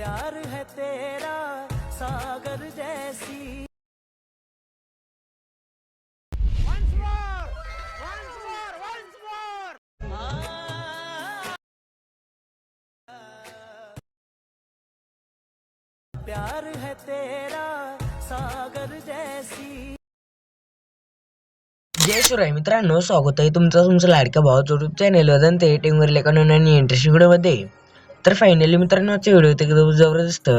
प्यार है तेरा सागर जैसी। प्यार है तेरा सागर जैसी। जय शिवराय मित्रांनो स्वागत आहे तुमचं तुमचं लाडक्या भावाचं चॅनल वदन ते टीमवर एका नवीन आणि इंटरेस्टिंग व्हिडिओमध्ये तर फायनली मित्रांनो आजचा व्हिडिओ एकदम जबरदस्त.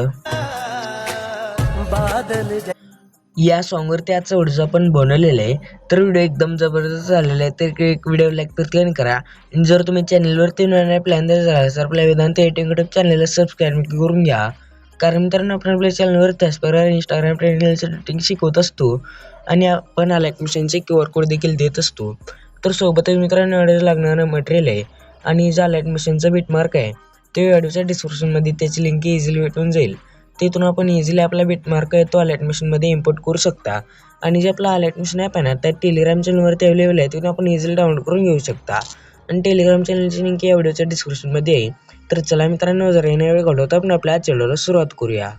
या सॉन्गवरती आजचा व्हिडिओ आपण बनवलेला आहे. तर व्हिडिओ एकदम जबरदस्त झालेला आहे. तर एक व्हिडिओ लाईक क्लिक करा. आणि जर तुम्ही चॅनलवरती नवीन प्लॅन जर झाला तर आपल्या वेदांत एटिंग युट्यूब चॅनलला सबस्क्राईब करून घ्या. कारण मित्रांनो आपण आपल्या चॅनलवर त्याचप्रकारे इंस्टाग्राम ट्रेडिंग शिकवत असतो. आणि आपण लाईक मिशनचे क्यू आर कोड देखील देत असतो. तर सोबतच मित्रांनो व्हिडिओ लागणारं मटेरियल आहे. आणि जो लाइट मिशनचा बिटमार्क आहे. ते व्हिडिओच्या डिस्क्रिप्शनमध्ये त्याची लिंक इझिली भेटून जाईल. तिथून आपण इझिली आपला बिटमार्क आहे तो अलर्ट इम्पोर्ट करू शकता. आणि जे आपला अलर्ट मशीन ॲप आहे ना त्या टेलिग्राम चॅनलवरती अवेलेबल आहे तिथून आपण इझिली डाउनलोड करून घेऊ शकता. आणि टेलिग्राम चॅनलची लिंक या व्हिडिओच्या डिस्क्रिप्शनमध्ये आहे. तर चला मित्रांनो जर येण्या वेळ घडवता आपण आपल्या चॅनलला सुरुवात करूया.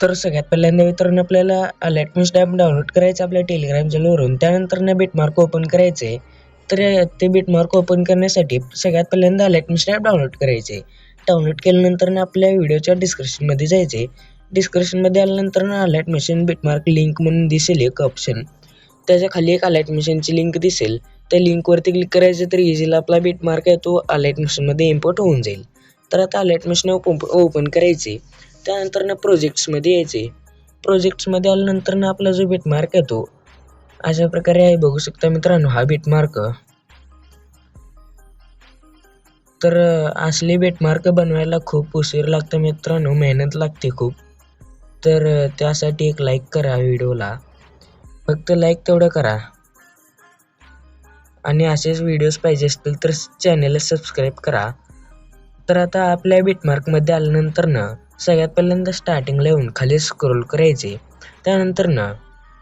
तर सगळ्यात पहिल्यांदा मित्रांनो आपल्याला अलर्ट मशीन ॲप डाउनलोड करायचं आपल्या टेलिग्राम चॅनलवरून त्यानंतर ना बिटमार्क ओपन करायचे तर ते बिटमार्क ओपन करण्यासाठी सगळ्यात पहिल्यांदा अलर्ट मशीन ॲप डाउनलोड करायचे डाउनलोड केल्यानंतर ना आपल्या व्हिडिओच्या डिस्क्रिप्शनमध्ये जायचे डिस्क्रिप्शनमध्ये आल्यानंतर ना अलर्ट मिशन बिटमार्क लिंक म्हणून दिसेल एक ऑप्शन त्याच्याखाली एक अलाइट मिशनची लिंक दिसेल. त्या लिंकवरती क्लिक करायचं तर इझिली आपला बिटमार्क आहे तो अलर्ट मिशनमध्ये इम्पोर्ट होऊन जाईल. तर आता अलर्ट मिशन ओपन करायचे त्यानंतर ना प्रोजेक्ट्समध्ये यायचे प्रोजेक्ट्समध्ये आल्यानंतर ना आपला जो बिटमार्क आहे तो अशा प्रकारे आहे. बघू शकता मित्रांनो हा बिटमार्क तर असली बेटमार्क बिटमार्क बनवायला खूप उशीर लागतं मित्रांनो मेहनत लागते खूप. तर त्यासाठी एक लाईक करा व्हिडिओला. फक्त लाईक तेवढं करा. आणि असेच व्हिडिओज पाहिजे असतील तर चॅनेलला सबस्क्राईब करा. तर आता आपल्या बिटमार्कमध्ये आल्यानंतर ना सगळ्यात पहिल्यांदा स्टार्टिंगला येऊन खाली स्क्रोल करायचे. त्यानंतर ना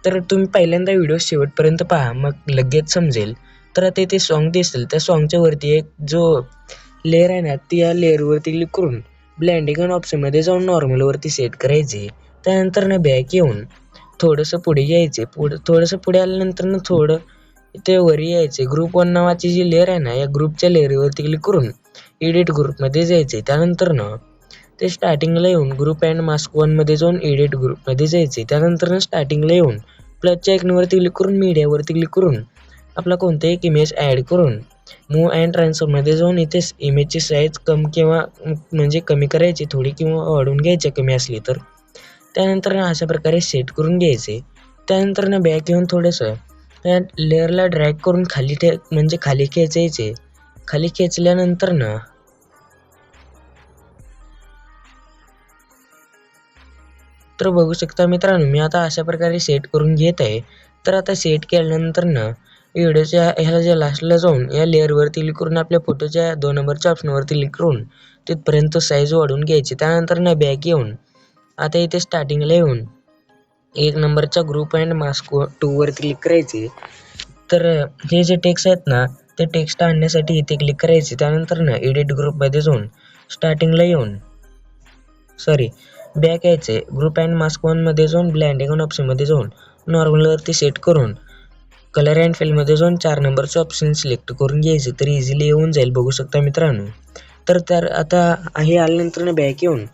तर तुम्ही पहिल्यांदा व्हिडिओ शेवटपर्यंत पहा मग लगेच समजेल. तर आता इथे सॉन्ग दिसेल. त्या सॉन्गच्या वरती एक जो लेअर आहे ना ती या लेअरवरती क्लिक करून ब्लँडिंग आणि ऑप्शनमध्ये जाऊन नॉर्मलवरती सेट करायचे. त्यानंतर ना बॅक येऊन थोडंसं पुढे यायचे. पुढं थोडंसं पुढे आल्यानंतर ना थोडं इथे वर यायचे. ग्रुप वन नावाची जी लेअर आहे ना या ग्रुपच्या लेअरवरती क्लिक करून एडिट ग्रुपमध्ये जायचे. त्यानंतर ना ते स्टार्टिंगला येऊन ग्रुप अँड मास्क वनमध्ये जाऊन एडिट ग्रुपमध्ये जायचे. त्यानंतर ना स्टार्टिंगला येऊन प्लसच्या आयकॉनवरती क्लिक करून मीडियावरती क्लिक करून आपला कोणताही एक इमेज ॲड करून मूव अँड ट्रान्सफरमध्ये जाऊन इथे इमेजची साईज कम किंवा म्हणजे कमी करायची थोडी किंवा वाढवून घ्यायची कमी असली तर. त्यानंतर ना अशा प्रकारे सेट करून घ्यायचे. त्यानंतर ना बॅक येऊन थोडंसं त्या लेअरला ड्रॅग करून खाली ठे म्हणजे खाली खेचायचे. खाली खेचल्यानंतर ना तर बघू शकता मित्रांनो मी आता अशा प्रकारे सेट करून घेत आहे. तर आता सेट केल्यानंतर ना व्हिडिओच्या ह्याला ज्या लास्टला जाऊन या लेअरवरती क्लिक करून आपल्या फोटोच्या दोन नंबरच्या ऑप्शनवरती क्लिक करून तिथपर्यंत साईज वाढवून घ्यायची. त्यानंतर ना बॅक येऊन आता इथे स्टार्टिंगला येऊन एक नंबरच्या ग्रुप अँड मास्क टूवरती क्लिक करायचे. तर हे जे टेक्स्ट आहेत ना ते टेक्स्ट आणण्यासाठी इथे क्लिक करायचे. त्यानंतर ना एडिट ग्रुपमध्ये जाऊन स्टार्टिंगला येऊन सॉरी बॅक यायचे. ग्रुप अँड मास्क वनमध्ये जाऊन ब्लँडिंग ऑन ऑप्शनमध्ये जाऊन नॉर्मलवरती सेट करून कलर अँड फिलमध्ये जाऊन चार नंबरचे ऑप्शन सिलेक्ट करून घ्यायचं तर इझिली येऊन जाईल बघू शकता मित्रांनो. तर तर आता हे आल्यानंतर ना बॅक येऊन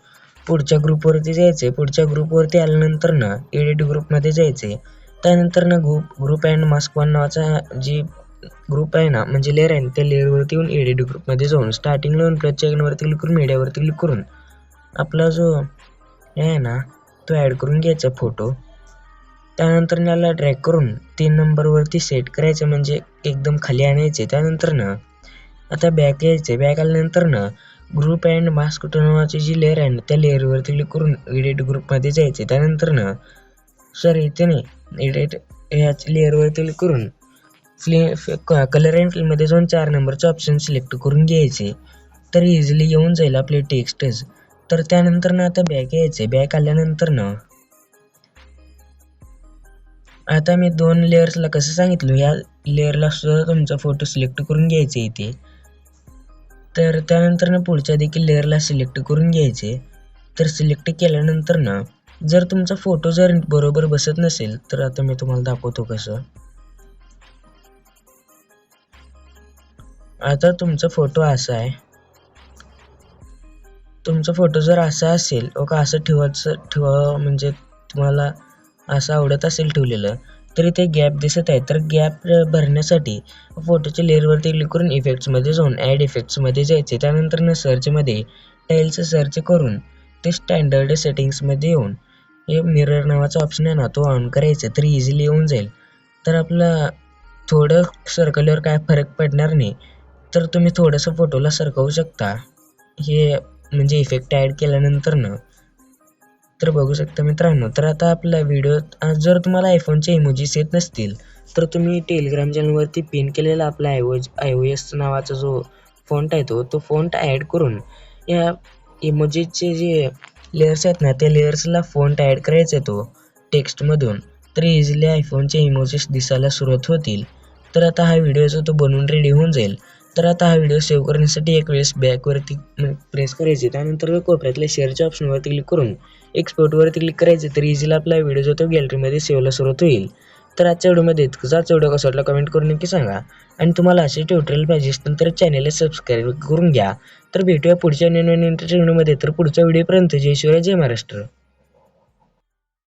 पुढच्या ग्रुपवरती जायचे पुढच्या ग्रुपवरती आल्यानंतर ना एडिट ग्रुपमध्ये जायचे त्यानंतर ना group group and mask one नावाचा जी ग्रुप आहे ना म्हणजे लेअर आहे त्या लेअरवरती येऊन एडिट ग्रुपमध्ये जाऊन स्टार्टिंगला येऊन प्लस क्लिक करून मीडियावरती क्लिक करून आपला जो हे आहे ना तो ॲड करून घ्यायचा फोटो त्यानंतर याला ड्रॅग करून तीन नंबरवरती सेट करायचं म्हणजे एकदम खाली आणायचे. त्यानंतर ना आता बॅक यायचे बॅक आल्यानंतर ना ग्रुप अँड मास्क नावाची जी लेअर आहे ना त्या लेअरवरती क्लिक करून एडिट ग्रुपमध्ये जायचे त्यानंतर ना सॉरी इथे नाही एडिट ह्याच लेअरवरती क्लिक करून फ्ले कलर अँड फिलमध्ये जाऊन चार नंबरचे ऑप्शन सिलेक्ट करून घ्यायचे. तर इझिली येऊन जाईल आपले टेक्स्टच तर त्यानंतर ना आता बॅक यायचे बॅक आल्यानंतर ना आता मी दोन लेअर्सला कसं सांगितलं या लेअरला सुद्धा तुमचा फोटो सिलेक्ट करून घ्यायचे इथे. तर त्यानंतर ना पुढच्या देखील लेअरला सिलेक्ट करून घ्यायचे. तर सिलेक्ट केल्यानंतर ना जर तुमचा फोटो जर बरोबर बसत नसेल तर आता मी तुम्हाला दाखवतो कसं. आता तुमचा फोटो असा आहे. तुमचा फोटो जर असा असेल ओका का असं ठेवायचं ठेवा म्हणजे तुम्हाला असं आवडत असेल ठेवलेलं तर इथे गॅप दिसत आहे. तर गॅप भरण्यासाठी फोटोच्या लेअरवरती क्लिक करून इफेक्ट्समध्ये जाऊन ॲड इफेक्ट्समध्ये जायचे. त्यानंतर न सर्चमध्ये टाईलचं सर्च करून ते स्टँडर्ड सेटिंग्समध्ये येऊन हे मिरर नावाचा ऑप्शन आहे ना तो ऑन करायचा. तर इझिली येऊन जाईल. तर आपलं थोडं सरकल्यावर काय फरक पडणार नाही. तर तुम्ही थोडंसं फोटोला सरकवू शकता. हे म्हणजे इफेक्ट ॲड केल्यानंतर ना तर बघू शकता मित्रांनो तर आता आपला व्हिडिओ जर तुम्हाला आयफोनचे इमोजीस येत नसतील तर तुम्ही टेलिग्राम चॅनलवरती पिन केलेला आपला I O I O S नावाचा जो फॉन्ट आहे तो तो फॉन्ट ॲड करून या इमोजीचे जे लेयर्स आहेत ना त्या लेयर्सला फॉन्ट ॲड करायचा येतो तो टेक्स्टमधून तर इझिली आयफोनचे इमोजीस दिसायला सुरुवात होतील. तर आता हा व्हिडिओ जो तो बनवून रेडी होऊन जाईल. तर आता हा व्हिडिओ सेव्ह करण्यासाठी एक वेळेस बॅकवरती प्रेस म्हणजे करायचे. त्यानंतर कोपऱ्यातल्या शेअरच्या ऑप्शनवरती क्लिक करून एक्सपोर्टवरती क्लिक करायचे तर इझिली आपला व्हिडिओ जो तो गॅलरीमध्ये सेव्हला सुरुवात होईल. तर आजच्या व्हिडिओमध्ये इतकंच व्हिडिओ कसा वाटला कमेंट करून नक्की सांगा. आणि तुम्हाला असे ट्युटोरियल पाहिजे असतील तर चॅनलला सबस्क्राईब करून घ्या. तर भेटूया पुढच्या नवीन व्हिडिओमध्ये तर पुढच्या व्हिडिओपर्यंत जय शिवराय जय महाराष्ट्र.